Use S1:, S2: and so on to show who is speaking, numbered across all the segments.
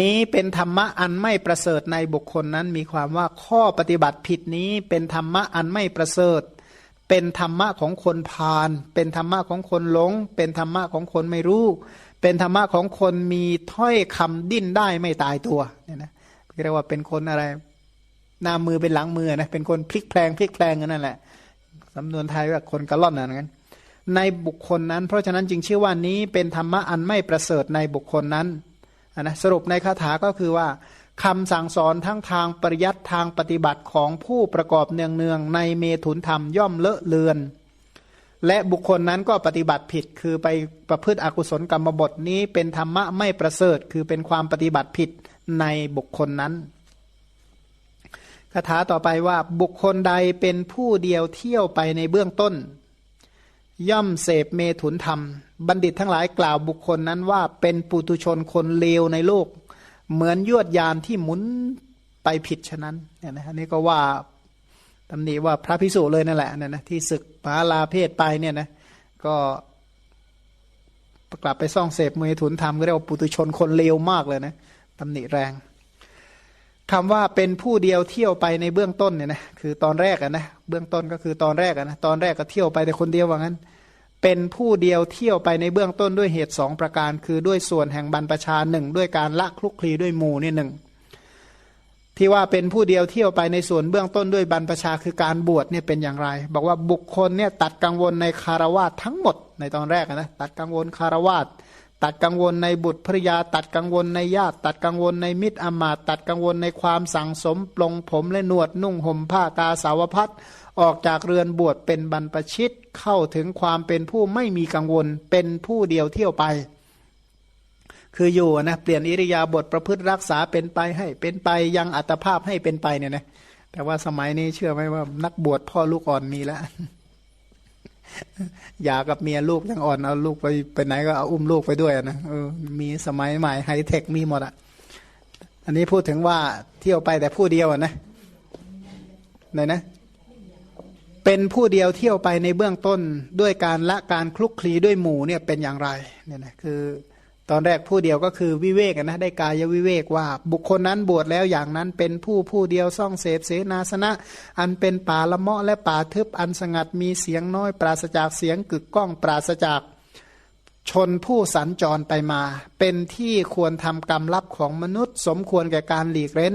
S1: นี้เป็นธรรมะอันไม่ประเสริฐในบุคคลนั้นมีความว่าข้อปฏิบัติผิดนี้เป็นธรรมะอันไม่ประเสริฐ เป็นธรรมะของคนพาลเป็นธรรมะของคนหลง เป็นธรรมะของคนไม่รู้ เป็นธรรมะของคนมีถ้อยคำดิ้นได้ไม่ตายตัวเนี่ยนะเรียกว่าเป็นคนอะไรหน้ามือเป็นหลังมือนะเป็นคนพลิกแพลงพลิกแพลงกันนั่นแหละสำนวนไทยว่าคนกระล่อนนั่นกันในบุคคลนั้น เพราะฉะนั้นจึงชื่อว่านี้เป็นธรรมะอันไม่ประเสริฐในบุคคลนั้น นะสรุปในคาถาก็คือว่าคำสั่งสอนทั้งทางปริยัติทางปฏิบัติของผู้ประกอบเนืองๆในเมถุนธรรมย่อมเลอะเลือน และบุคคลนั้นก็ปฏิบัติผิดคือไปประพฤติอกุศลกรรมบทนี้เป็นธรรมะไม่ประเสริฐ คือเป็นความปฏิบัติผิดในบุคคลนั้นคาถาต่อไปว่าบุคคลใดเป็นผู้เดียวเที่ยวไปในเบื้องต้น ย่อมเสพเมถุนธรรม บัณฑิตทั้งหลายกล่าวบุคคลนั้นว่าเป็นปุตุชนคนเลวในโลก เหมือนยวดยานที่หมุนไปผิดฉะนั้นเนี่ยนะอันนี้ก็ว่าตำหนิว่าพระพิสุเลยนั่นแหละเนี่ยนะที่ศึกปาลาเพศไปเนี่ยนะก็กลับไปซ่องเสพเมถุนธรรมก็เรียกว่าปุตุชนคนเลวมากเลยนะตำหนิแรง คำว่าเป็นผู้เดียวเที่ยวไปในเบื้องต้นเนี่ยนะคือตอนแรกอะนะเบื้องต้นก็คือตอนแรกอะนะตอนแรกก็เที่ยวไปแต่คนเดียวว่างั้น เป็นผู้เดียวเที่ยวไปในเบื้องต้นด้วยเหตุสองประการ คือด้วยส่วนแห่งบรรพชาหนึ่งด้วยการละคลุกคลีด้วยหมู่นี่หนึ่งที่ว่าเป็นผู้เดียวเที่ยวไปในส่วนเบื้องต้นด้วยบรรพชาคือการบวชเนี่ยเป็นอย่างไร บอกว่าบุคคลเนี่ยตัดกังวลในคารวาสทั้งหมดในตอนแรกนะตัดกังวลคารวาส ตัดกังวลในบุตรภริยา ตัดกังวลในญาติ ตัดกังวลในมิตรอมาตตัดกังวลในความสั่งสมปลงผมและหนวดนุ่งห่มผ้ากาสาวพัดออกจากเรือนบวชเป็นบรรพชิตเข้าถึงความเป็นผู้ไม่มีกังวลเป็นผู้เดียวเที่ยวไป คืออยู่นะเปลี่ยนอิริยาบถประพฤติรักษาเป็นไปให้เป็นไปยังอัตภาพให้เป็นไปเนี่ยนะแต่ว่าสมัยนี้เชื่อไหมว่านักบวชพ่อลูกอ่อนมีแล้ว อยากกับเมียลูกยังอ่อนเอาลูกไปไปไหนก็เอาอุ้มลูกไปด้วยนะเออมีสมัยใหม่ไฮเทคมีหมดอะ อันนี้พูดถึงว่าเที่ยวไปแต่ผู้เดียวนะไหนนะ เป็นผู้เดียวเที่ยวไปในเบื้องต้นด้วยการละการคลุกคลีด้วยหมู่เนี่ยเป็นอย่างไรเนี่ยนะคือ ตอนแรกผู้เดียวก็คือวิเวกนะได้กายวิเวกว่าบุคคลนั้นบวชแล้วอย่างนั้นเป็นผู้ผู้เดียวซ่องเสพเสนาสนะ อันเป็นป่าละเมาะและป่าทึบอันสงัดมีเสียงน้อย ปราศจากเสียงกึกก้องปราศจากชนผู้สัญจรไปมา เป็นที่ควรทำกรรมลับของมนุษย์ สมควรแก่การหลีกเล่น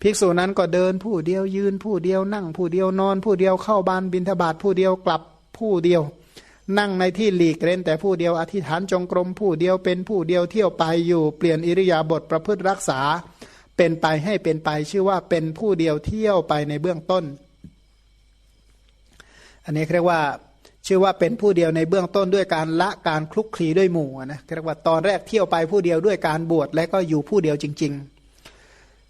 S1: ภิกษุนั้นก็เดินผู้เดียวยืนผู้เดียวนั่งผู้เดียวนอน ผู้เดียวเข้าบ้านบินทบาทผู้เดียวกลับผู้เดียว นั่งในที่หลีกเล่นแต่ผู้เดียวอธิษฐานจงกรมผู้เดียวเป็นผู้เดียวเที่ยวไปอยู่เปลี่ยนอิริยาบถประพฤติรักษา เป็นไปให้เป็นไปชื่อว่าเป็นผู้เดียวเที่ยวไปในเบื้องต้น อันนี้เรียกว่าชื่อว่าเป็นผู้เดียวในเบื้องต้นด้วยการละการคลุกคลีด้วยหมู่นะเรียกว่าตอนแรกเที่ยวไปผู้เดียวด้วยการบวชและก็อยู่ผู้เดียวจริง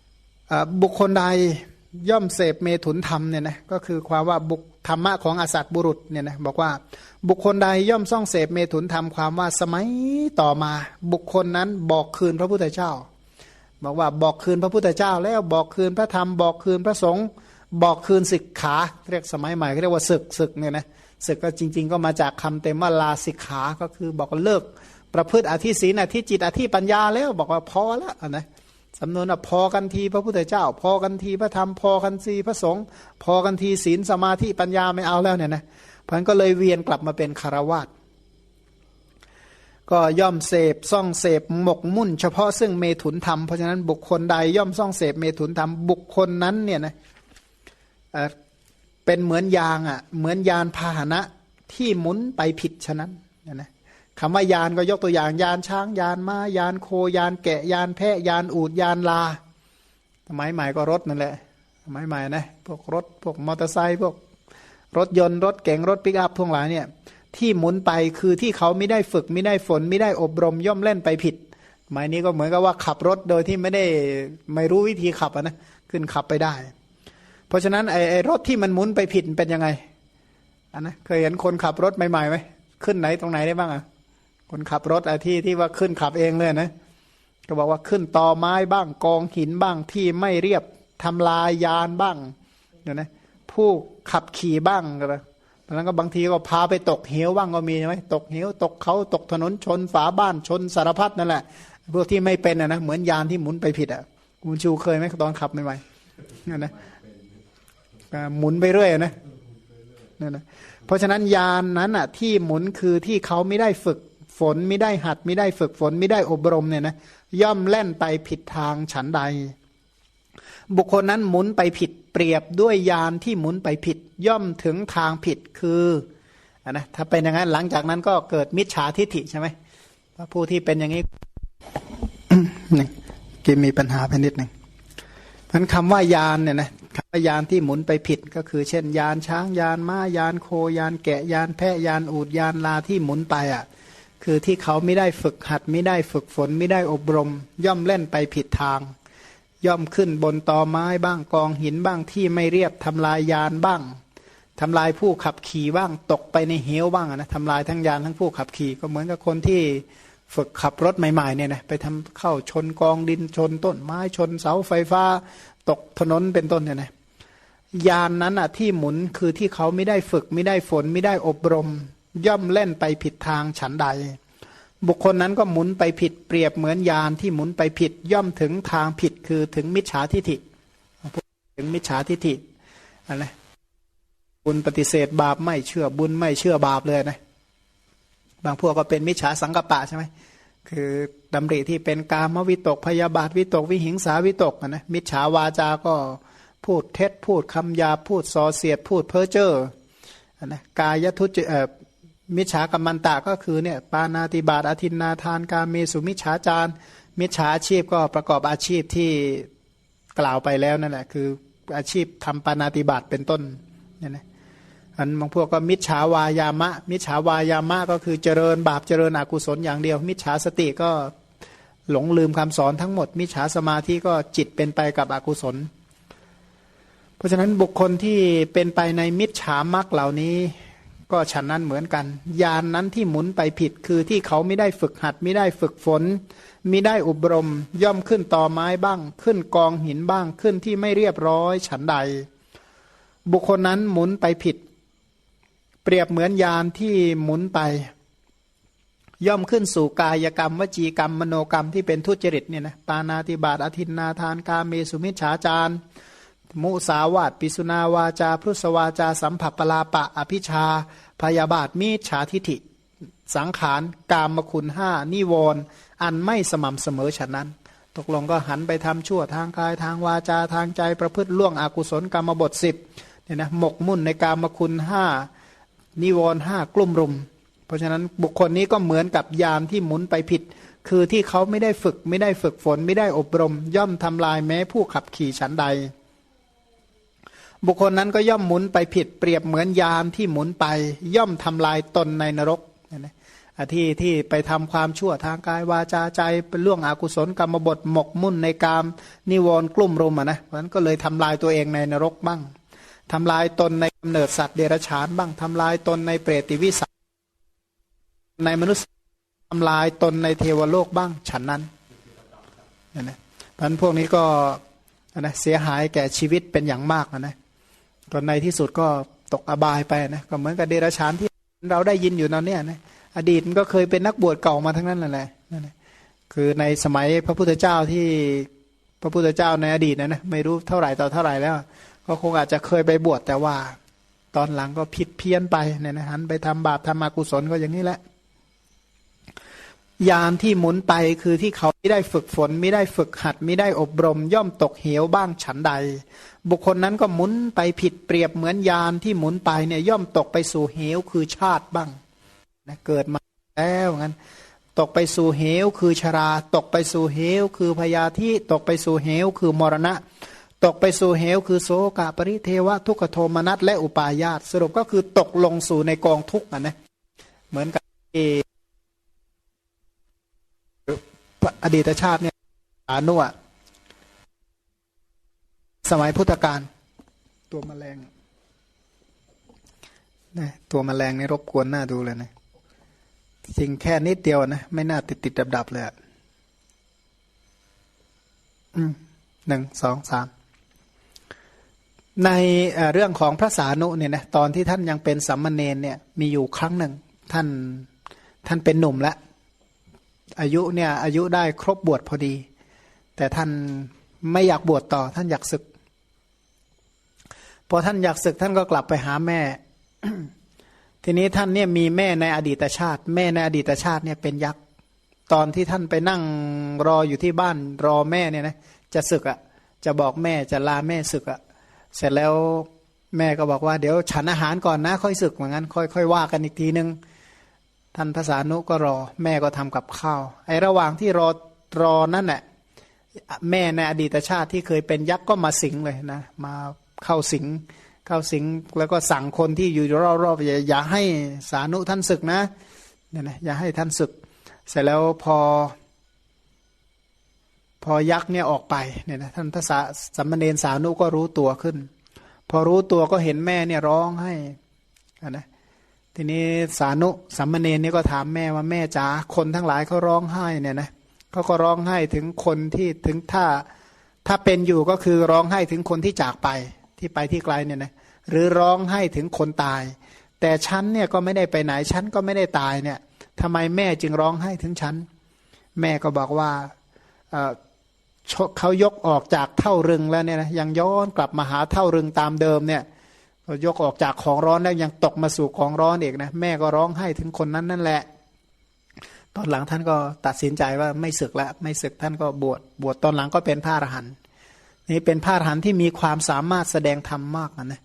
S1: ๆ บุคคลใด ย่อมเสพเมถุนธรรมเนี่ยนะก็คือความว่าบุคธรรมะของอสัตบุรุษเนี่ยนะบอกว่าบุคคลใดย่อมซ่องเสพเมถุนธรรมความว่าสมัยต่อมา บุคคลนั้นบอกคืนพระพุทธเจ้า บอกว่าบอกคืนพระพุทธเจ้า แล้วบอกคืนพระธรรมบอกคืนพระสงฆ์บอกคืนศึกขาเรียกสมัยใหม่เรียกว่าศึกศึกเนี่ยนะศึกก็จริง ๆ ก็มาจากคำเต็มว่าลาสิกขาก็คือบอกเลิกประพฤติอธิศีนอธิจิตอธิปัญญาแล้วบอกว่าพอแล้วนะ สำนวนพอกันทีพระพุทธเจ้า พอกันทีพระธรรมพอกันทีพระสงฆ์พอกันทีศีลสมาธิปัญญาไม่เอาแล้วเนี่ยนะพันก็เลยเวียนกลับมาเป็นคารวาสก็ย่อมเสพซ่องเสพหมกมุ่น เฉพาะซึ่งเมถุนธรรมเพราะฉะนั้นบุคคลใดย่อมซ่องเสพเมถุนธรรมบุคคลนั้นเนี่ยนะเป็นเหมือนยางอะเหมือนยานพาหนะที่หมุนไปผิดฉะนั้นนะ คำว่ายานก็ยกตัวอย่างยานช้างยานม้ายานโคยานแกะยานแพะยานอูดยานลาสมัยใหม่ก็รถนั่นแหละสมัยใหม่นะพวกรถพวกมอเตอร์ไซค์พวกรถยนต์รถเก๋งรถปิกอัพทั้งหลายเนี่ยที่หมุนไปคือที่เขาไม่ได้ฝึกไม่ได้ฝนไม่ได้อบรมย่อมเล่นไปผิดหมายนี้ก็เหมือนกับว่าขับรถโดยที่ไม่ได้ไม่รู้วิธีขับนะขึ้นขับไปได้ เพราะฉะนั้นไอ้รถที่มันหมุนไปผิดเป็นยังไงอันนะเคยเห็นคนขับรถใหม่ๆไหมขึ้นไหนตรงไหนได้บ้างอะ คนขับรถไอ้ที่ที่ว่าขึ้นขับเองเลยนะก็บอกว่าขึ้นตอไม้บ้างกองหินบ้างที่ไม่เรียบทำลายยานบ้างเนี่ยนะผู้ขับขี่บ้างก็แล้วก็บางทีก็พาไปตกเหวบ้างก็มีใช่ไหมตกเหวตกเขาตกถนนชนฝาบ้านชนสารพัดนั่นแหละพวกที่ไม่เป็นอะนะเหมือนยานที่หมุนไปผิดอะคุณชูเคยไหมตอนขับใหม่ๆนั่นนะหมุนไปเรื่อยนะนั่นนะเพราะฉะนั้นยานนั้นอะที่หมุนคือที่เขาไม่ได้ฝึก ฝนไม่ได้หัดไม่ได้ฝึกฝนไม่ได้อบรมเนี่ยนะย่อมแล่นไปผิดทางฉันใด บุคคลนั้นหมุนไปผิดเปรียบด้วยยานที่หมุนไปผิด ย่อมถึงทางผิดคืออนะถ้าเป็นอย่างนั้นหลังจากนั้นก็เกิดมิจฉาทิฏฐิใช่ไหมผู้ที่เป็นอย่างนี้หนึ่งกิมีปัญหาไปนิดหนึ่งพันคำว่ายานเนี่ยนะคำว่ายานที่หมุนไปผิดก็คือ เช่น ยานช้างยานม้ายานโคยานแกะยานแพะยานอูดยานลาที่หมุนไปอะ คือที่เขาไม่ได้ฝึกหัดไม่ได้ฝึกฝนไม่ได้อบรม ย่อมเล่นไปผิดทาง ย่อมขึ้นบนตอไม้บ้างกองหินบ้างที่ไม่เรียบทำลายยานบ้างทำลายผู้ขับขี่บ้างตกไปในเหวบ้างนะทำลายทั้งยานทั้งผู้ขับขี่ก็เหมือนกับคนที่ฝึกขับรถใหม่ๆเนี่ยนะไปทำเข้าชนกองดินชนต้นไม้ชนเสาไฟฟ้า ตกถนนเป็นต้นเนี่ยนะยานนั้นอะที่หมุนคือที่เขาไม่ได้ฝึกไม่ได้ฝนไม่ได้อบรม ย่อมเล่นไปผิดทางฉันใด บุคคลนั้นก็หมุนไปผิดเปรียบเหมือนยานที่หมุนไปผิดย่อมถึงทางผิดคือถึงมิจฉาทิฐิถึงมิจฉาทิฐิอะไรบุญปฏิเสธบาปไม่เชื่อบุญไม่เชื่อบาปเลยนะบางพวกก็เป็นมิจฉาสังกปะใช่ไหมคือดำริที่เป็นกามวิตกพยาบาทวิตกวิหิงสาวิตกนะมิจฉาวาจา ก็พูดเท็จพูดคำยาพูดส่อเสียดพูดเพ้อเจ้อนะกายทุจเอ่อ มิจฉากรรมันตะก็คือเนี่ยปานาติบาตอธินนาทานการเมสุมิจฉาจารมิจฉาอาชีพก็ประกอบอาชีพที่กล่าวไปแล้วนั่นแหละคืออาชีพทำปานาติบาตเป็นต้นเนี่ยนะอันบางพวกก็มิจฉาวายามะ มิจฉาวายามะก็คือเจริญบาปเจริญอกุศลอย่างเดียว มิจฉาสติก็หลงลืมคำสอนทั้งหมด มิจฉาสมาธิก็จิตเป็นไปกับอกุศล เพราะฉะนั้นบุคคลที่เป็นไปในมิจฉามรรคเหล่านี้ ก็ฉันนั้นเหมือนกันยานนั้นที่หมุนไปผิดคือที่เขาไม่ได้ฝึกหัดไม่ได้ฝึกฝนไม่ได้อุบรม ย่อมขึ้นต่อไม้บ้าง ขึ้นกองหินบ้างขึ้นที่ไม่เรียบร้อยฉันใด บุคคลนั้นหมุนไปผิด เปรียบเหมือนยานที่หมุนไป ย่อมขึ้นสู่กายกรรม วจีกรรม มโนกรรมที่เป็นทุจริตเนี่ยนะปานาติบาตอธินนาทานกาเมสุมิชฌาจาร มุสาวาตปิสุนาวาจาพุทสวาจา สัมผัสปลาปะ อภิชา พยาบาทมีฉาทิฐิ สังขาร กามคุณห้านิวรณ์อันไม่สม่ำเสมอฉะนั้น ตกลงก็หันไปทำชั่วทางกายทางวาจาทางใจประพฤติล่วงอกุศลกรรมบทสิบเนี่ยนะหมกมุ่นในกามคุณห้านิวรณ์ห้ากลุ่มรุม เพราะฉะนั้นบุคคลนี้ก็เหมือนกับยามที่หมุนไปผิด คือที่เขาไม่ได้ฝึกไม่ได้ฝึกฝนไม่ได้อบรม ย่อมทำลายแม้ผู้ขับขี่ฉันใด บุคคลนั้นก็ย่อมหมุนไปผิดเปรียบเหมือนยามที่หมุนไป ย่อมทำลายตนในนรกที่ที่ไปทำความชั่วทางกายวาจาใจเป็นล่วงอกุศลกรรมบทหมกมุ่นในกามนิวรณ์กลุ่มรุมอะนะเพราะนั้นก็เลยทำลายตัวเองในนรกบ้างทำลายตนในกำเนิดสัตว์เดรัจฉานบ้างทำลายตนในเปรติวิสัยในมนุษย์ทำลายตนในเทวโลกบ้างฉันนั้นนะนะพันพวกนี้ก็นะเสียหายแก่ชีวิตเป็นอย่างมากนะ ตอนในที่สุดก็ตกอบายไปนะก็เหมือนกับเดรัจฉานที่เราได้ยินอยู่ตอนนี้นะอดีตก็เคยเป็นนักบวชเก่ามาทั้งนั้นแหละคือในสมัยพระพุทธเจ้าที่พระพุทธเจ้าในอดีตนะนะไม่รู้เท่าไหร่ต่อเท่าไหร่แล้ว ก็คงอาจจะเคยไปบวชแต่ว่า ตอนหลังก็ผิดเพี้ยนไปเนี่ยนะหันไปทำบาปทำอกุศลก็อย่างนี้แหละ ยานที่หมุนไปคือที่เขาไม่ได้ฝึกฝน ไม่ได้ฝึกหัด ไม่ได้อบรม ย่อมตกเหวบ้างฉันใด บุคคลนั้นก็หมุนไปผิดเปรียบเหมือนยานที่หมุนไปเนี่ยย่อมตกไปสู่เหวคือชาติบ้างนะเกิดมาแล้วงั้น ตกไปสู่เหวคือชรา ตกไปสู่เหวคือพยาธิตกไปสู่เหวคือมรณะ ตกไปสู่เหวคือโสกะปริเทวะทุกขโทมนัสและอุปาญาตสรุปก็คือตกลงสู่ในกองทุกข์นะเหมือนกับ อดีตชาติเนี่ยอานุะสมัยพุทธกาลตัวมแมลงนะตัวมแมลงนี่รบกวนหน้าดูเลยนะจริงแค่นิดเดียวนะ ไม่น่าติดติดดับดับเลยอะหนึ่งสองสามในเรื่องของพระสานุเนี่ยนะตอนที่ท่านยังเป็นสัมมาเนนเนี่ย มีอยู่ครั้งหนึ่ง ท่านท่านเป็นหนุ่มแล้ว อายุเนี่ยอายุได้ครบบวชพอดี แต่ท่านไม่อยากบวชต่อ ท่านอยากศึก พอท่านอยากศึกท่านก็กลับไปหาแม่ ทีนี้ท่านเนี่ยมีแม่ในอดีตชาติ แม่ในอดีตชาติเนี่ยเป็นยักษ์ตอนที่ท่านไปนั่งรออยู่ที่บ้านรอแม่เนี่ยนะจะศึกอะ่ะจะบอกแม่จะลาแม่ศึกอะ่ะเสร็จแล้วแม่ก็บอกว่าเดี๋ยวฉันอาหารก่อนนะค่อยศึกเหมือนกันค่อยค่อยว่ากันอีกทีนึง ท่านภาษานุก็รอ แม่ก็ทำกับข้าว ไอ้ระหว่างที่รอรอนั่นแหละแม่ในอดีตชาติที่เคยเป็นยักษ์ก็มาสิงเลยนะ มาเข้าสิง เข้าสิงแล้วก็สั่งคนที่อยู่รอบๆอย่าอย่าให้สานุท่านศึกนะเนี่ยนะอย่าให้ท่านศึก เสร็จแล้วพอ พอยักษ์เนี่ยออกไปเนี่ยนะท่านพระสาสัมมเนสานุก็รู้ตัวขึ้น พอรู้ตัวก็เห็นแม่เนี่ยร้องให้นะ ทีนี้สานุสัมมเนนี่ก็ถามแม่ว่าแม่จ๋าคนทั้งหลายเขาร้องไห้เนี่ยนะเขาก็ร้องไห้ถึงคนที่ถึงถ้าถ้าเป็นอยู่ก็คือร้องไห้ถึงคนที่จากไปที่ไปที่ไกลเนี่ยนะหรือร้องไห้ถึงคนตาย แต่ฉันเนี่ยก็ไม่ได้ไปไหนฉันก็ไม่ได้ตายเนี่ยทำไมแม่จึงร้องไห้ถึงฉันแม่ก็บอกว่าเขายกออกจากเท่ารึงแล้วเนี่ยนะยังย้อนกลับมาหาเท่ารึงตามเดิมเนี่ย ยกออกจากของร้อนแล้วยังตกมาสู่ของร้อนอีกนะแม่ก็ร้องไห้ถึงคนนั้นนั่นแหละ ตอนหลังท่านก็ตัดสินใจว่าไม่ศึกแล้วไม่ศึกท่านก็บวชบวชตอนหลังก็เป็นพระอรหันต์นี่เป็นพระอรหันต์ที่มีความสามารถแสดงธรรมมากนะ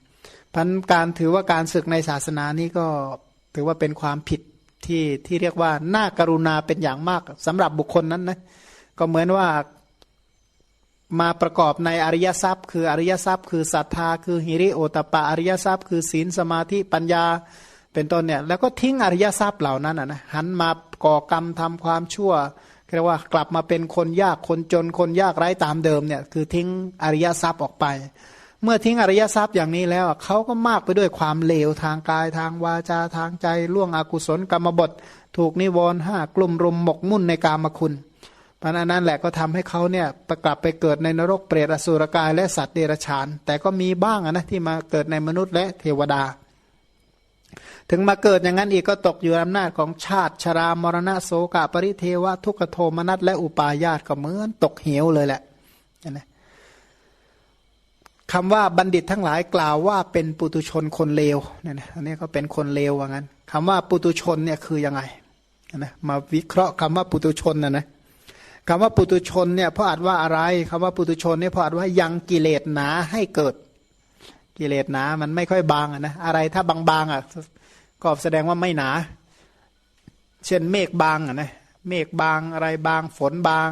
S1: พันการถือว่าการศึกในศาสนานี้ก็ถือว่าเป็นความผิดที่ที่เรียกว่าน่ากรุณาเป็นอย่างมากสำหรับบุคคลนั้นนะก็เหมือนว่า มาประกอบในอริยทรัพย์ คืออริยทรัพย์ คือศรัทธา คือหิริโอตปะอริยทรัพย์ คือศีลสมาธิปัญญาเป็นต้นเนี่ยแล้วก็ทิ้งอริยทรัพย์เหล่านั้นนะหันมาก่อกรรมทำความชั่วเรียกว่ากลับมาเป็นคนยากคนจนคนยากไร้ตามเดิมเนี่ยคือทิ้งอริยทรัพย์ออกไป เมื่อทิ้งอริยทรัพย์อย่างนี้แล้วเขาก็มากไปด้วยความเลวทางกายทางวาจาทางใจล่วงอกุศลกรรมบทถูกนิวรณ์ห้ากลุ่มรุมหมกมุ่นในกามคุณ พราะนั้นแหละก็ทำให้เขาเนี่ยกลับไปเกิดในนรกเปรตอสุรกายและสัตว์เดรัจฉาน แต่ก็มีบ้างนะที่มาเกิดในมนุษย์และเทวดา ถึงมาเกิดอย่างนั้นอีกก็ตกอยู่อำนาจของชาติชรามรณะโสกะปริเทวะทุกโทมนัสและอุปาญาตก็เหมือนตกเหวเลยแหละนะคำว่าบัณฑิตทั้งหลายกล่าวว่าเป็นปุตุชนคนเลวเนี่ยนะอันนี้ก็เป็นคนเลวว่างั้นคำว่าปุตุชนเนี่ยคือยังไงนะมาวิเคราะห์คำว่าปุตุชนนะนะ คำว่าปุตุชนเนี่ยพราะอาจว่าอะไรคำว่าปุตุชนเนี่ยพราะอาจว่ายังกิเลสหนาให้เกิด กิเลสหนามันไม่ค่อยบางนะอะไรถ้าบางๆอะก็แสดงว่าไม่หนา เช่นเมฆบางอะนะเมฆบางอะไรบางฝนบาง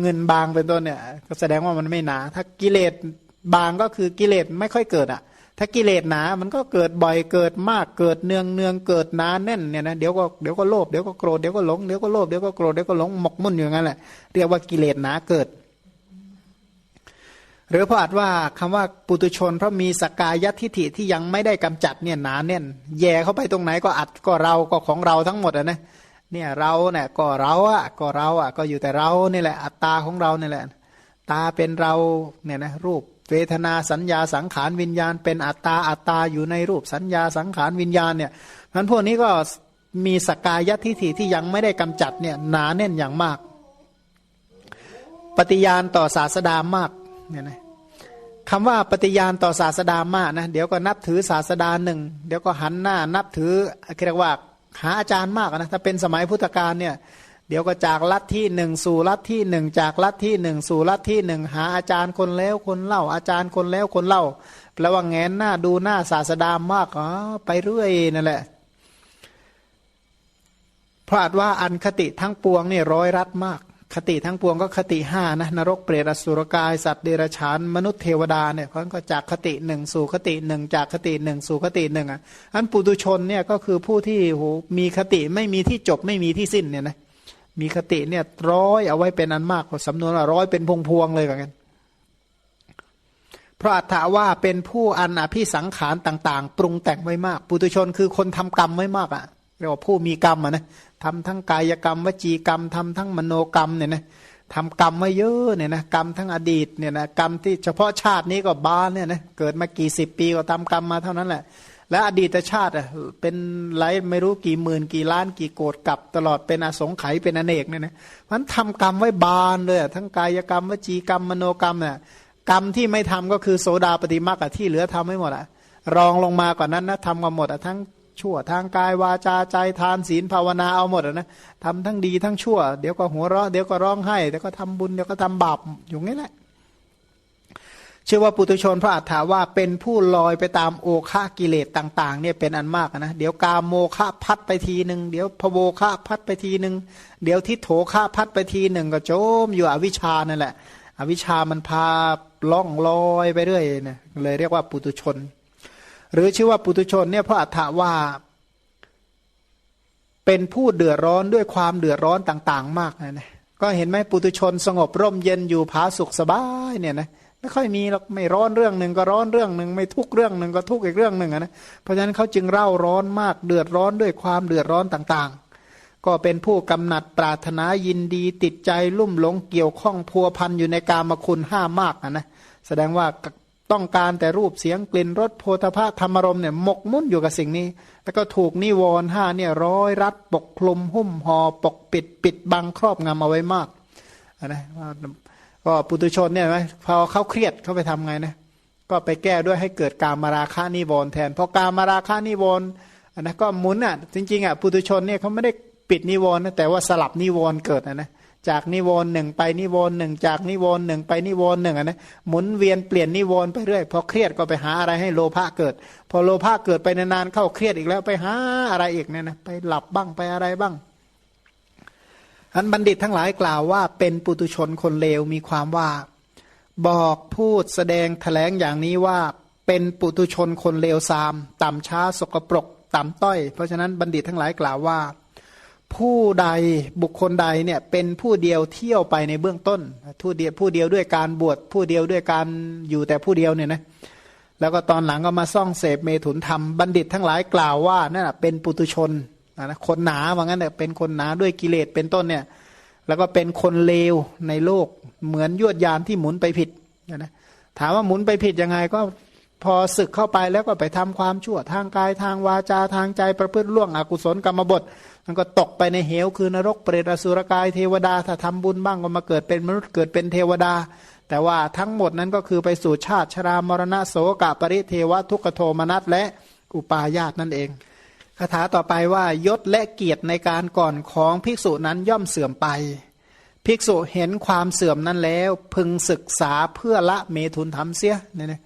S1: เงินบางเป็นต้นเนี่ย ก็แสดงว่ามันไม่หนา ถ้ากิเลสบางก็คือกิเลสไม่ค่อยเกิดอะ ถ้ากิเลสหนา มันก็เกิดบ่อยเกิดมากเกิดเนืองเนืองเกิดนานแน่นเนี่ยนะเดี๋ยวก็เดี๋ยวก็โลภเดี๋ยวก็โกรธเดี๋ยวก็หลงเดี๋ยวก็โลภเดี๋ยวก็โกรธเดี๋ยวก็หลงหมกมุ่นอยู่งั้นแหละเรียกว่ากิเลสหนาเกิด หรือพระอาจว่าคำว่าปุตุชนเพราะมีสกายทิฐิที่ยังไม่ได้กำจัดเนี่ยหนาแน่น แย่เข้าไปตรงไหนก็อัดก็เราก็ของเราทั้งหมดอะนะเนี่ยเราเนี่ยก็เราอะก็เราอะก็อยู่แต่เรานี่แหละอัตตาของเรานี่แหละ ตาเป็นเราเนี่ยนะรูป เวทนาสัญญาสังขารวิญญาณ เป็นอัตตาอัตตาอยู่ในรูปสัญญาสังขารวิญญาณเนี่ยนั้นพวกนี้ก็มีสกายทิฏฐิที่ยังไม่ได้กำจัดเนี่ยหนาแน่นอย่างมาก ปฏิญาณต่อศาสดามากเนี่ยนะคำว่าปฏิญาณต่อศาสดามากนะเดี๋ยวก็นับถือศาสดาหนึ่งเดี๋ยวก็หันหน้านับถือเรียกว่าหาอาจารย์มากนะถ้าเป็นสมัยพุทธกาลเนี่ย เดี๋ยวก็จากลัทธิหนึ่งสู่ลัทธิหนึ่งจากลัทธิหนึ่งสู่ลัทธิหนึ่งหาอาจารย์คนแล้วคนเล่า อาจารย์คนแล้วคนเล่าแปลว่าแงนหน้าดูหน้าศาสดามากอ๋อไปเรื่อยนั่นแหละเพราะอาจว่าอันคติทั้งปวงนี่ร้อยรัดมาก คติทั้งปวงก็คติห้านะนรกเปรตอสุรกายสัตว์เดรัจฉานมนุษย์เทวดาเนี่ยเพราะก็จากคติหนึ่งสู่คติหนึ่งจากคติหนึ่งสู่คติหนึ่งอะอันปุตุชนเนี่ยก็คือผู้ที่โหมีคติไม่มีที่จบไม่มีที่สิ้นเนี่ยนะ มีคติเนี่ยร้อยเอาไว้เป็นอันมากกว่าสำนวนว่าร้อยเป็นพวงพวงเลยกันเพราะอัตถาว่าเป็นผู้อันอภิสังขารต่าง ๆ ปรุงแต่งไว้มาก ปุตุชนคือคนทำกรรมไว้มากอะ่ะเรียกว่าผู้มีกรรมอะนะทำทั้งกายกรรม วจีกรรมทำทั้งมโนกรรมเนี่ยนะทำกรรมไว้เยอะเนี่ยนะกรรมทั้งอดีตเนี่ยนะกรรมที่เฉพาะชาตินี้ก็บ้านเนี่ยนะเกิดมากี่สิบปีก็ทำกรรมมาเท่านั้นแหละ และอดีตชาติอะเป็นไรไม่รู้กี่หมื่นกี่ล้านกี่โกดกับตลอดเป็นอสงไขยเป็นอเนกเนี่ยนะมันทำกรรมไว้บานเลยทั้งกายกรรมวจีกรรมมโนกรรมเนี่ยกรรมที่ไม่ทำก็คือโสดาปฏิมากที่เหลือทำไม่หมดอะรองลงมากว่านั้นนะทำกันหมดอะทั้งชั่วทางกายวาจาใจทานศีลภาวนาเอาหมดอะนะทำทั้งดีทั้งชั่ว เดี๋ยวก็หัวเราะเดี๋ยวก็ร้องไห้เดี๋ยวก็ทำบุญเดี๋ยวก็ทำบาปอยู่งี้แหละ ชื่อว่าปุตุชนพระอัฏฐาว่าเป็นผู้ลอยไปตามโอคะกิเลสต่างๆเนี่ยเป็นอันมากนะเดี๋ยวกาโมคะพัดไปทีหนึ่งเดี๋ยวพโวคะพัดไปทีหนึ่งเดี๋ยวทิโถคะพัดไปทีหนึ่งก็โจมอยู่อวิชานั่นแหละ อวิชามันพาล่องลอยไปเรื่อยเนี่ยเลยเรียกว่าปุตุชน หรือชื่อว่าปุตุชนเนี่ยพระอัฏฐาว่า เป็นผู้เดือดร้อนด้วยความเดือดร้อนต่าง ๆ มากนะก็เห็นไหมปุตุชนสงบร่มเย็นอยู่ผาสุขสบายเนี่ยนะ ไม่ค่อยมีหรอกไม่ร้อนเรื่องหนึ่งก็ร้อนเรื่องหนึ่งไม่ทุกเรื่องหนึ่งก็ทุกอีกเรื่องหนึ่งนะเพราะฉะนั้นเขาจึงเร่าร้อนมากเดือดร้อนด้วยความเดือดร้อนต่างๆ ก็เป็นผู้กำหนัดปรารถนายินดีติดใจลุ่มหลงเกี่ยวข้องพัวพันอยู่ในกามคุณห้ามากนะแสดงว่าต้องการแต่รูปเสียงกลิ่นรสโพธาภาธรรมรมเนี่ยหมกมุ่นอยู่กับสิ่งนี้ แล้วก็ถูกนิวรห้าเนี่ยร้อยรัดปกคลุมหุ้มห่อปกปิดปิดบังครอบงำเอาไว้มากนะ ก็ปุตุชนเนี่ยไหมพอเขาเครียดเขาไปทำไงนะก็ไปแก้ด้วยให้เกิดการมาราคานิวรณ์แทนพอการมาราคานิวรณ์นะก็หมุนอะจริงๆอะปุตุชนเนี่ยเขาไม่ได้ปิดนิวรณ์นะแต่ว่าสลับนิวรณ์เกิดนะนะจากนิวรณ์หนึ่งไปนิวรณ์หนึ่งจากนิวรณ์หนึ่งไปนิวรณ์หนึ่งนะหมุนเวียนเปลี่ยนนิวรณ์ไปเรื่อยพอเครียดก็ไปหาอะไรให้โลภะเกิด พอโลภะเกิดไปนานๆเข้าเครียดอีกแล้วไปหาอะไรอีกเนี่ยนะไปหลับบ้างไปอะไรบ้าง อันบัณฑิตทั้งหลายกล่าวว่าเป็นปุตุชนคนเลวมีความว่า บอกพูดแสดงแถลงอย่างนี้ว่าเป็นปุตุชนคนเลวซาม ต่ำช้าสกปรก ต่ำต้อย เพราะฉะนั้นบัณฑิตทั้งหลายกล่าวว่า ผู้ใดบุคคลใดเนี่ยเป็นผู้เดียวเที่ยวไปในเบื้องต้นผู้เดียวผู้เดียวด้วยการบวชผู้เดียวด้วยการอยู่แต่ผู้เดียวเนี่ยนะแล้วก็ตอนหลังก็มาซ่องเสพเมถุนธรรมบัณฑิตทั้งหลายกล่าวว่านั่นเป็นปุตุชน นะคนหนาว่างั้นเนี่ยเป็นคนหนาด้วยกิเลสเป็นต้นเนี่ย แล้วก็เป็นคนเลวในโลกเหมือนยวดยานที่หมุนไปผิดนะถามว่าหมุนไปผิดยังไงก็พอศึกเข้าไปแล้วก็ไปทำความชั่วทางกายทางวาจาทางใจประพฤติล่วงอกุศลกรรมบทมันก็ตกไปในเหวคือนรกเปรตอสุรกายเทวดาถ้าทำบุญบ้างก็มาเกิดเป็นมนุษย์เกิดเป็นเทวดา แต่ว่าทั้งหมดนั้นก็คือไปสู่ชาติชรามรณะโสกะปริเทวทุกขโทมนัสและอุปาญาตนั่นเอง คาถาต่อไปว่ายศและเกียรติในการก่อนของภิกษุนั้นย่อมเสื่อมไป ภิกษุเห็นความเสื่อมนั้นแล้ว พึงศึกษาเพื่อละเมถุนธรรมเสียเนี่ยนะ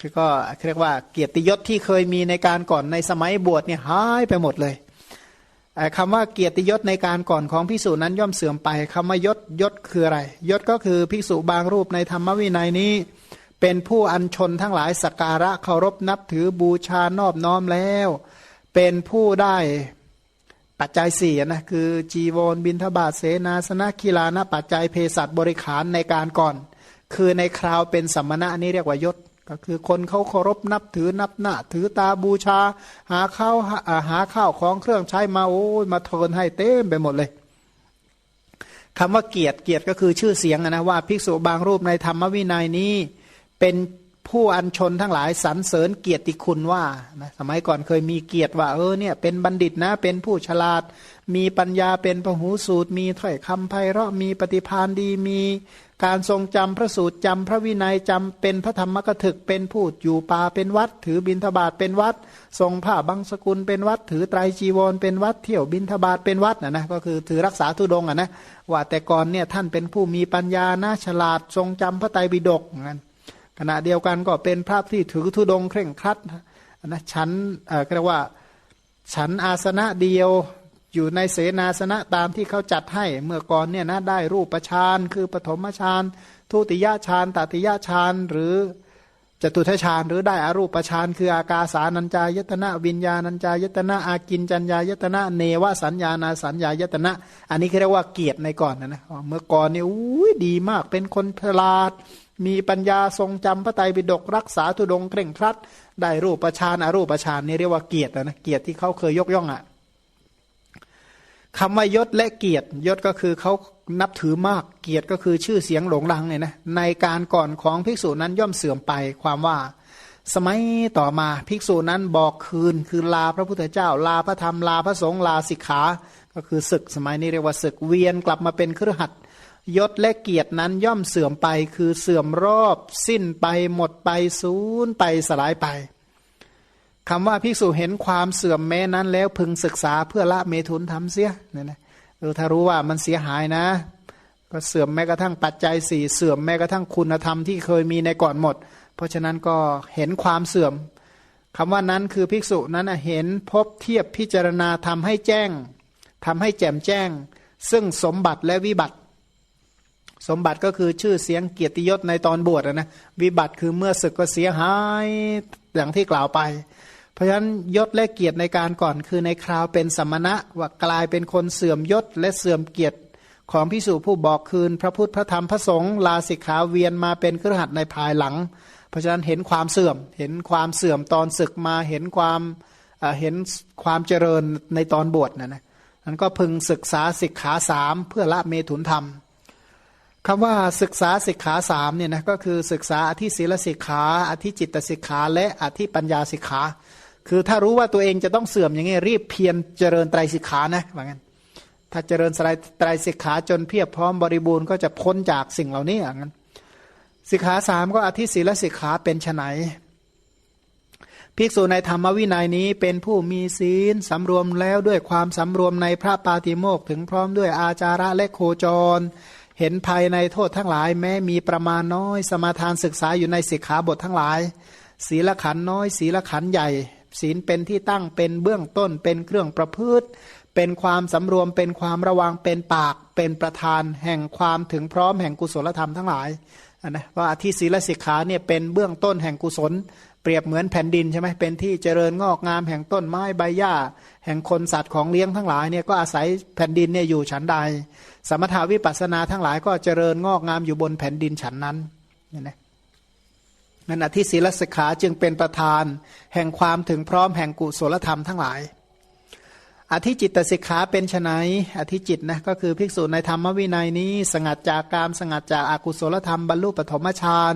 S1: คือก็เรียกว่าเกียรติยศที่เคยมีในการก่อนในสมัยบวชเนี่ยหายไปหมดเลยคำว่าเกียรติยศในการก่อนของภิกษุนั้นย่อมเสื่อมไปคำว่ายศยศคืออะไร ยศก็คือภิกษุบางรูปในธรรมวินัยนี้ เป็นผู้อัญชนทั้งหลายสักการะเคารพนับถือบูชานอบน้อมแล้ว เป็นผู้ได้ปัจจัยสี่นะคือจีวรบินทบาทเสนาสนะกีฬานะปัจจัยเภสัชบริขารในการก่อน คือในคราวเป็นสัมมณะนี่เรียกว่ายศ ก็คือคนเขาเคารพนับถือนับหน้า ถือตาบูชา หาข้าวหาข้าวของเครื่องใช้มาโอ้ยมาเทินให้เต็มไปหมดเลยคำว่าเกียรติเกียรติก็คือชื่อเสียงนะว่า ภิกษุบางรูปในธรรมวินัยนี้เป็น ผู้อัญชนทั้งหลายสรรเสริญเกียรติคุณว่านะสมัยก่อนเคยมีเกียรติว่า เออเนี่ยเป็นบัณฑิตนะ เป็นผู้ฉลาด มีปัญญาเป็นพหูสูตร มีถ้อยคำไพเราะมีปฏิพานดีมีการทรงจำพระสูตรจำพระวินัยจำเป็นพระธรรมกถึกเป็นผู้อยู่ป่าเป็นวัด ถือบิณฑบาตเป็นวัด ทรงผ้าบางสกุลเป็นวัด ถือไตรจีวรเป็นวัด เที่ยวบิณฑบาตเป็นวัดนะนะก็คือถือรักษาทุดงอะนะว่าแต่ก่อนเนี่ยท่านเป็นผู้มีปัญญานะฉลาดทรงจำพระไตรปิฎกงั้น ขณะเดียวกันก็เป็นพระที่ถือธุดงเคร่งครัดนะฉันเอ่อเรียกว่าฉันอาสนะเดียวอยู่ในเสนาสนะตามที่เขาจัดให้เมื่อก่อนเนี่ยนะได้รูปฌานคือปฐมฌานทุติยฌานตติยฌานหรือจตุทฌานหรือได้อารูปฌานคืออากาสานัญจายตนะวิญญาณัญจายตนะอากินจัญญายตนะเนวสัญญาณาสัญญายตนะ อันนี้เรียกว่าเกียรติในก่อนนะนะเมื่อก่อนเนี่ยอุ้ยดีมากเป็นคนพลาด มีปัญญาทรงจำพระไตรปิฎกรักษาทุดงเคร่งครัด ได้รูปประชานอารูปประชานนี่เรียกว่าเกียรตินะเกียรติที่เขาเคยยกย่องอะ่ะคำว่ายศและเกียรติยศก็คือเขานับถือมากเกียรติก็คือชื่อเสียงหลงดังเนี่ยนะในการก่อนของภิกษุนั้นย่อมเสื่อมไปความว่า สมัยต่อมาภิกษุนั้นบอกคืนคือลาพระพุทธเจ้า ลาพระธรรมลาพระสงฆ์ลาสิกขา ก็คือศึกสมัยนี้เรียกว่าศึกเวียนกลับมาเป็นเครือขัด ยศและเกียรตินั้นย่อมเสื่อมไป คือเสื่อมรอบ สิ้นไปหมดไปสูญไปสลายไปคำว่าภิกษุเห็นความเสื่อมแม้นั้นแล้วพึงศึกษาเพื่อละเมทุนทำเสียเนี่ยนะเออถ้ารู้ว่ามันเสียหายนะ ก็เสื่อมแม้กระทั่งปัจจัยสี่เสื่อมแม้กระทั่งคุณธรรมที่เคยมีในก่อนหมด เพราะฉะนั้นก็เห็นความเสื่อมคำว่านั้นคือภิกษุนั้นเห็นพบเทียบพิจารณาทำให้แจ้งทำให้แจ่มแจ้ง ซึ่งสมบัติและวิบัติ สมบัติก็คือชื่อเสียงเกียรติยศในตอนบวชนะวิบัติคือเมื่อศึกก็เสียหายอย่างที่กล่าวไป เพราะฉะนั้นยศและเกียรติในการก่อนคือในคราวเป็นสมณะว่ากลายเป็นคนเสื่อมยศและเสื่อมเกียรติของพิสูจผู้บอกคืน พระพุทธพระธรรมพระสงฆ์ลาสิกขาเวียนมาเป็นเครือขัดในภายหลัง เพราะฉะนั้นเห็นความเสื่อม เห็นความเสื่อมตอนศึกมาเห็นความเห็นความเจริญในตอนบวชนะนะนั้นก็พึงศึกษาสิกขาสามเพื่อละเมถุนธรรม คำว่าศึกษาสิกขาสามเนี่ยนะก็คือศึกษาอธิศีลสิกขา อธิจิตสิกขาและอธิปัญญาสิกขา คือถ้ารู้ว่าตัวเองจะต้องเสื่อมอย่างนี้รีบเพียรเจริญไตรสิกขานะว่างั้นถ้าเจริญสายไตรสิกขาจนเพียบพร้อมบริบูรณ์ก็จะพ้นจากสิ่งเหล่านี้อย่างนั้นสิกขาสามก็อธิศีลสิกขาเป็นไนภิกษุในธรรมวินัยนี้เป็นผู้มีศีลสำรวมแล้วด้วยความสำรวมในพระปาติโมกถึงพร้อมด้วยอาจาระและโคจร เห็นภัยในโทษทั้งหลาย แม้มีประมาณน้อย สมาทานศึกษาอยู่ในสิกขาบททั้งหลาย ศีลขันน้อย ศีลขันใหญ่ ศีลเป็นที่ตั้งเป็นเบื้องต้นเป็นเครื่องประพฤติ เป็นความสำรวมเป็นความระวังเป็นปาก เป็นประธานแห่งความถึงพร้อมแห่งกุศลธรรมทั้งหลายนะว่าที่ศีลสิกขาเนี่ยเป็นเบื้องต้นแห่งกุศล เปรียบเหมือนแผ่นดินใช่ไหมเป็นที่เจริญงอกงามแห่งต้นไม้ใบหญ้า แห่งคนสัตว์ของเลี้ยงทั้งหลายเนี่ยก็อาศัยแผ่นดินเนี่ยอยู่ฉันใด สมถาวิปัสนาทั้งหลายก็เจริญงอกงามอยู่บนแผ่นดินฉันนั้นเนี่ยนะนั่นอธิศีลสิกขาจึงเป็นประธาน แห่งความถึงพร้อมแห่งกุศลธรรมทั้งหลาย อธิจิตสิกขาเป็นไนอธิจิตนะก็คือภิกษุในธรรมวินัยนี้ สงัดจากกามสงัดจากอากุศลธรรมบรรลุปฐมฌาน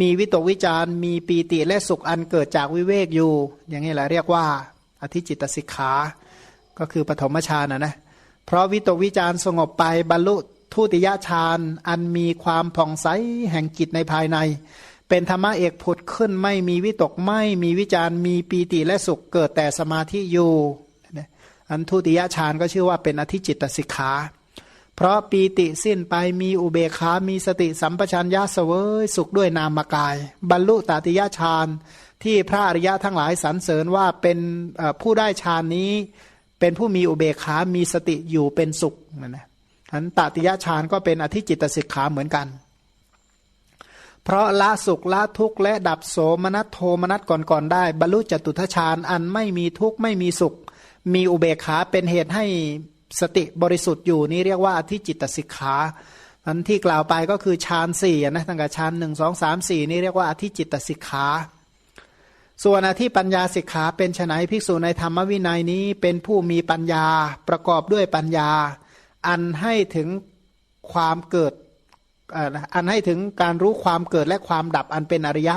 S1: มีวิตกวิจารมีปีติและสุขอันเกิดจากวิเวกอยู่ อย่างนี้แหละเรียกว่า อธิจิตสิกขา ก็คือปฐมฌานนะนะ เพราะวิตกวิจารสงบไปบรรลุทุติยฌานอันมีความผ่องใสแห่งจิตในภายใน เป็นธรรมะเอกผุดขึ้นไม่มีวิตกไม่มีวิจารมีปีติและสุขเกิดแต่สมาธิอยู่อันทุติยฌานก็ชื่อว่าเป็นอธิจิตสิกขาเพราะปีติสิ้นไปมีอุเบคามีสติสัมปชัญญะเสวยสุขด้วยนามกาย บรรลุตติยฌานที่พระอริยะทั้งหลายสรรเสริญว่าเป็นผู้ได้ฌานนี้ เป็นผู้มีอุเบคามีสติอยู่เป็นสุขนะนะอันตติยฌานก็เป็นอธิจิตสิกขาเหมือนกัน เพราะละสุขละทุกข์และดับโสมนัสโทมนัสก่อนๆได้ บรรลุจตุทชาญอันไม่มีทุกข์ไม่มีสุข มีอุเบกขาเป็นเหตุให้สติบริสุทธิ์อยู่นี่เรียกว่าอธิจิตสิกขาอันที่กล่าวไปก็คือฌานสี่นะตั้งแต่ฌานหนึ่งสองสามสี่นี่เรียกว่าอธิจิตสิกขา ส่วนอธิปัญญาสิกขาเป็นไฉนภิกษุในธรรมวินัยนี้เป็นผู้มีปัญญาประกอบด้วยปัญญา อันให้ถึงความเกิดอันให้ถึงการรู้ความเกิดและความดับอันเป็นอริยะ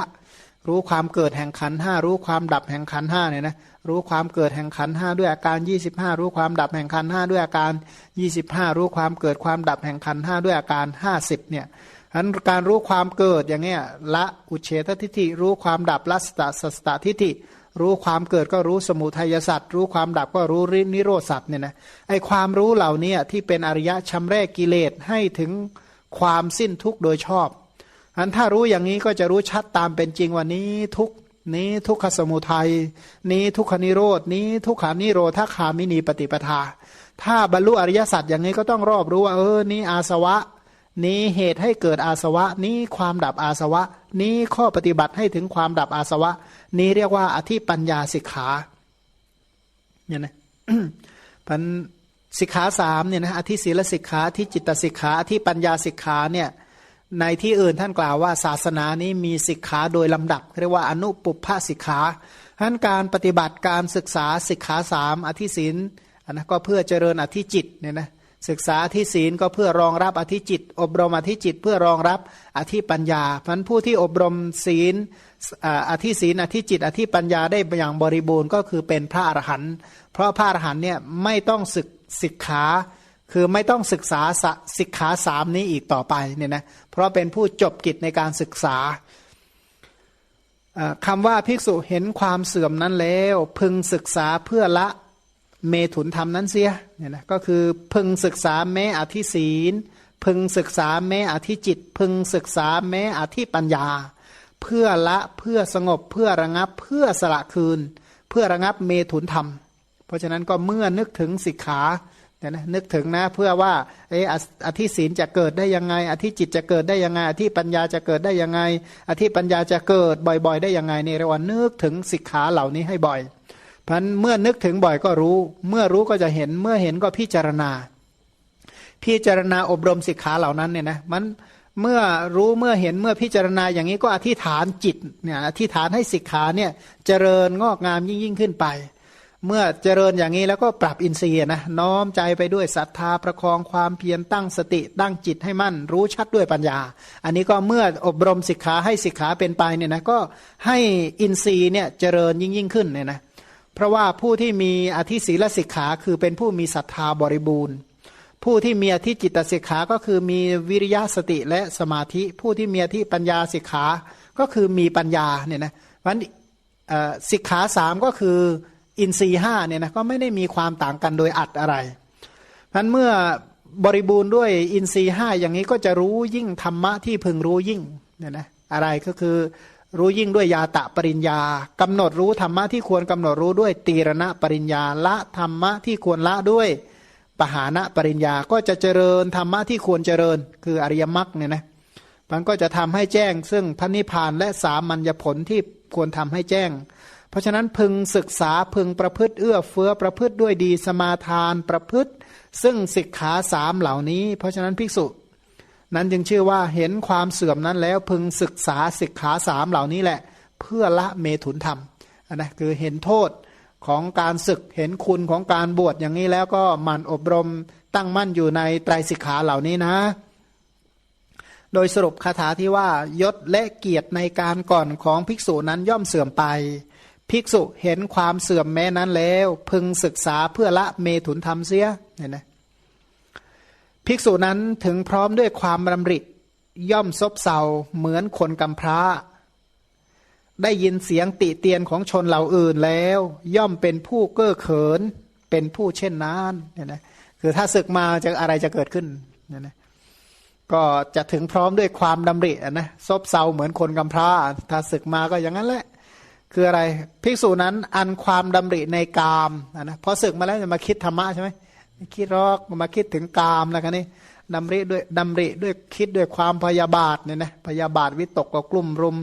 S1: รู้ความเกิดแห่งขันห้ารู้ความดับแห่งขันห้าเนี่ยนะรู้ความเกิดแห่งขันห้าด้วยอาการ 25 รู้ความดับแห่งขันห้าด้วยอาการ 25 รู้ความเกิดความดับแห่งขันห้าด้วยอาการ 50เนี่ย อันการรู้ความเกิดอย่างเงี้ยละอุเฉททิฏฐิรู้ความดับละสตสสตทิฏฐิรู้ความเกิดก็รู้สมุทัยสัตว์รู้ความดับก็รู้รินิโรธสัตว์เนี่ยนะไอความรู้เหล่านี้ที่เป็นอริยะชำแรกกิเลสให้ถึงความสิ้นทุกข์โดยชอบอันถ้ารู้อย่างนี้ก็จะรู้ชัดตามเป็นจริงว่านี้ทุกนี้ทุกขสมุทัยนี้ทุกขนิโรดนี้ทุกขานิโรธาคามินีปฏิปทา ถ้าบรรลุอริยสัจอย่างนี้ก็ต้องรอบรู้ว่าเออนี้อาสวะ นี้เหตุให้เกิดอาสวะ นี้ความดับอาสวะ นี้ข้อปฏิบัติให้ถึงความดับอาสวะ นี้เรียกว่าอธิปัญญาสิกขาเนี่ยนะพันสิกขาสามเนี่ยนะอธิศีลสิกขาที่จิตสิกขาที่ปัญญาสิกขาเนี่ยในที่อื่นท่านกล่าวว่าศาสนานี้มีสิกขาโดยลำดับเรียกว่าอนุปุพพสิกขาท่านการปฏิบัติการศึกษาสิกขาสามอธิศีลอันนะก็เพื่อเจริญอธิจิตเนี่ยนะ ศึกษาอธิศีลก็เพื่อรองรับอธิจิต อบรมอธิจิตเพื่อรองรับอธิปัญญาพันผู้ที่อบรมศีลอธิศีลอธิจิต อธิปัญญาได้อย่างบริบูรณ์ก็คือเป็นพระอรหันต์เพราะพระอรหันต์เนี่ยไม่ต้องศึกศิกขาคือไม่ต้องศึกษาศิกขาสามนี้อีกต่อไปเนี่ยนะเพราะเป็นผู้จบกิจในการศึกษาคำว่าภิกษุเห็นความเสื่อมนั้นแล้ว พึงศึกษาเพื่อละ เมถุนธรรมนั้นเสียเนี่ยนะก็คือพึงศึกษาแม้อธิศีล พึงศึกษาแม้อธิจิต พึงศึกษาแม้อธิปัญญา เพื่อละเพื่อสงบเพื่อระงับเพื่อสละคืน เพื่อระงับเมถุนธรรม เพราะฉะนั้นก็เมื่อนึกถึงสิกขาเนี่ยนะนึกถึงนะเพื่อว่าเอออธิศีลจะเกิดได้ยังไง อธิจิตจะเกิดได้ยังไง อธิปัญญาจะเกิดได้ยังไง อธิปัญญาจะเกิดบ่อย ๆ ได้ยังไงนี่เรียกว่านึกถึงสิกขาเหล่านี้ให้บ่อย พันเมื่อนึกถึงบ่อยก็รู้ เมื่อรู้ก็จะเห็นเมื่อเห็นก็พิจารณา พิจารณาอบรมสิกขาเหล่านั้นเนี่ยนะมันเมื่อรู้เมื่อเห็นเมื่อพิจารณาอย่างนี้ก็อธิษฐานจิตเนี่ยอธิษฐานให้สิกขาเนี่ยเจริญงอกงามยิ่งยิ่งขึ้นไป เมื่อเจริญอย่างนี้แล้วก็ปรับอินทรีย์นะน้อมใจไปด้วยศรัทธาประคองความเพียรตั้งสติตั้งจิตให้มั่น รู้ชัดด้วยปัญญา อันนี้ก็เมื่ออบรมสิกขาให้สิกขาเป็นไปเนี่ยนะก็ให้อินทรีย์เนี่ยเจริญยิ่งยิ่งขึ้นเนี่ยนะ เพราะว่าผู้ที่มีอธิศีลสิกขาคือเป็นผู้มีศรัทธาบริบูรณ์ ผู้ที่มีอธิจิตสิกขาก็คือมีวิริยะสติและสมาธิ ผู้ที่มีอธิปัญญาสิกขาก็คือมีปัญญาเนี่ยนะวันสิกขาสามก็คืออินทรีห้าเนี่ยนะก็ไม่ได้มีความต่างกันโดยอัดอะไรพันเมื่อบริบูรณ์ด้วยอินทรีห้าอย่างนี้ก็จะรู้ยิ่งธรรมะที่พึงรู้ยิ่งเนี่ยนะอะไรก็คือ รู้ยิ่งด้วยยาตะปริญญากำหนดรู้ธรรมะที่ควรกำหนดรู้ด้วยตีรณะปริญญาละธรรมะที่ควรละด้วยปหานะปริญญาก็จะเจริญธรรมะที่ควรเจริญ คืออริยมรรคเนี่ยนะมันก็จะทำให้แจ้ง ซึ่งพระนิพพานและสามัญญผลที่ควรทำให้แจ้ง เพราะฉะนั้นพึงศึกษาพึงประพฤติเอื้อเฟื้อประพฤติด้วยดีสมาทานประพฤติ ซึ่งสิกขาสามเหล่านี้ เพราะฉะนั้นภิกษุ นั้นจึงชื่อว่าเห็นความเสื่อมนั้นแล้วพึงศึกษาสิกขาสามเหล่านี้แหละ เพื่อละเมถุนธรรมนะคือเห็นโทษของการศึกเห็นคุณของการบวชอย่างนี้แล้วก็หมั่นอบรมตั้งมั่นอยู่ในไตรสิกขาเหล่านี้นะ โดยสรุปคาถาที่ว่ายศและเกียรติในการก่อนของภิกษุนั้นย่อมเสื่อมไป ภิกษุเห็นความเสื่อมแม้นั้นแล้ว พึงศึกษาเพื่อละเมถุนธรรมเสียเนี่ยนะ ภิกษุนั้นถึงพร้อมด้วยความรำริ ย่อมซบเซาเหมือนคนกำพร้า ได้ยินเสียงติเตียนของชนเหล่าอื่นแล้ว ย่อมเป็นผู้เก้อเขินเป็นผู้เช่นนั้นเนี่ยนะคือถ้าศึกมาจะอะไรจะเกิดขึ้นเนี่ยนะก็จะถึงพร้อมด้วยความดำรินะซบเซาเหมือนคนกำพร้า ถ้าศึกมาก็อย่างนั้นแหละ คืออะไรภิกษุนั้นอันความดำริในกามนะพอศึกมาแล้วจะมาคิดธรรมะใช่ไหม คิดรอกมาคิดถึงกามแล้วกันนี่ดำริด้วยดำริด้วยคิดด้วยความพยาบาทเนี่ยนะพยาบาทวิตกก็กลุ่มรุม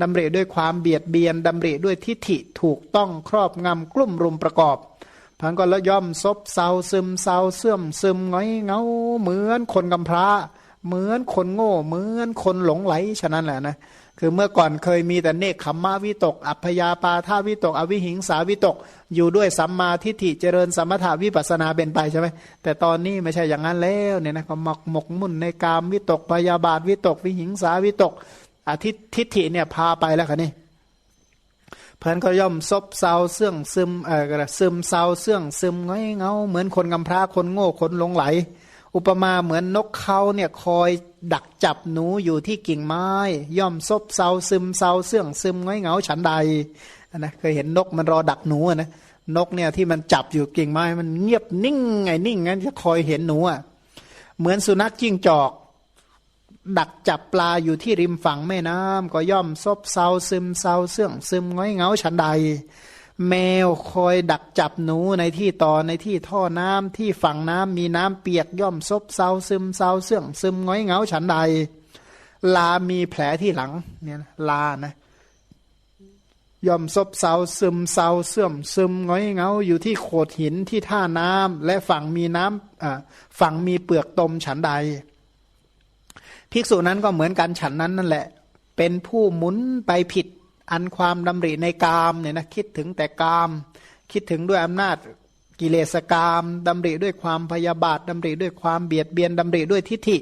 S1: ดำริด้วยความเบียดเบียนดำริด้วยทิฏฐิถูกต้องครอบงำกลุ่มรุมประกอบพันก็แล้วย่อมซบเซาซึมเซาเสื่อมซึมง้อยเงาเหมือนคนกำพร้า เหมือนคนโง่ เหมือนคนหลงไหลฉะนั้นแหละนะ คือเมื่อก่อนเคยมีแต่เนคขมมาวิตก อัพยาปาทาวิตก อวิหิงสาวิตก อยู่ด้วยสัมมาทิฏฐิเจริญสมถาวิปัสนาเป็นไปใช่ไหมแต่ตอนนี้ไม่ใช่อย่างนั้นแล้วเนี่ยนะก็หมกหมกมุ่นในกามวิตกพยาบาทวิตก วิหิงสาวิตกอาทิทิฏฐิเนี่ยพาไปแล้วค่ะนี่เพื่อนก็ย่อมซบเซาเสื่องซึมเออซึมเซาเสื่องซึมงอยเงาเหมือนคนกำพร้าคนโง่คนหลงไหล อุปมาเหมือนนกเขาเนี่ยคอยดักจับหนูอยู่ที่กิ่งไม้ ย่อมซบเซาซึมเซาเสื่องซึมง้อยเหงาฉันใดนะเคยเห็นนกมันรอดักหนูนะนกเนี่ยที่มันจับอยู่กิ่งไม้มันเงียบนิ่งไงนิ่งงั้นจะคอยเห็นหนูอะเหมือนสุนัขจิ้งจอก ดักจับปลาอยู่ที่ริมฝั่งแม่น้ำก็ย่อมซบเซาซึมเซาเสื่องซึมง้อยเหงาฉันใด แมวคอยดักจับหนูในที่ต่อในที่ท่อน้ำที่ฝั่งน้ำมีน้ำเปียกย่อมซบเซาซึมเซาเสื่องซึมง้อยเหงาฉันใด ลามีแผลที่หลังเนี่ยลานะย่อมซบเซาซึมเซาเสื่อมซึมง้อยเหงาอยู่ที่โขดหินที่ท่าน้ำและฝั่งมีน้ำอ่าฝั่งมีเปลือกตมฉันใด ภิกษุนั้นก็เหมือนกันฉันนั้นนั่นแหละ เป็นผู้หมุนไปผิด อันความดำริในกามเนี่ยนะคิดถึงแต่กาม คิดถึงด้วยอำนาจกิเลสกามดำริด้วยความพยาบาทดำริด้วยความเบียดเบียนดำริด้วยทิฏฐิ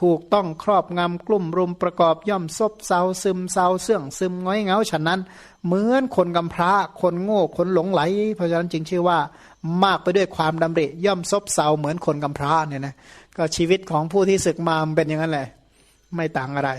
S1: ถูกต้องครอบงำกลุ่มรุมประกอบย่อมซบเซาซึมเซาเสื่องซึมง้อยเงาฉะนั้น เหมือนคนกำพร้าคนโง่คนหลงไหล เพราะฉะนั้นจึงชื่อว่ามากไปด้วยความดำริย่อมซบเซาเหมือนคนกำพร้าเนี่ยนะก็ชีวิตของผู้ที่ศึกมามันเป็นอย่างนั้นแหละ ไม่ต่างอะไร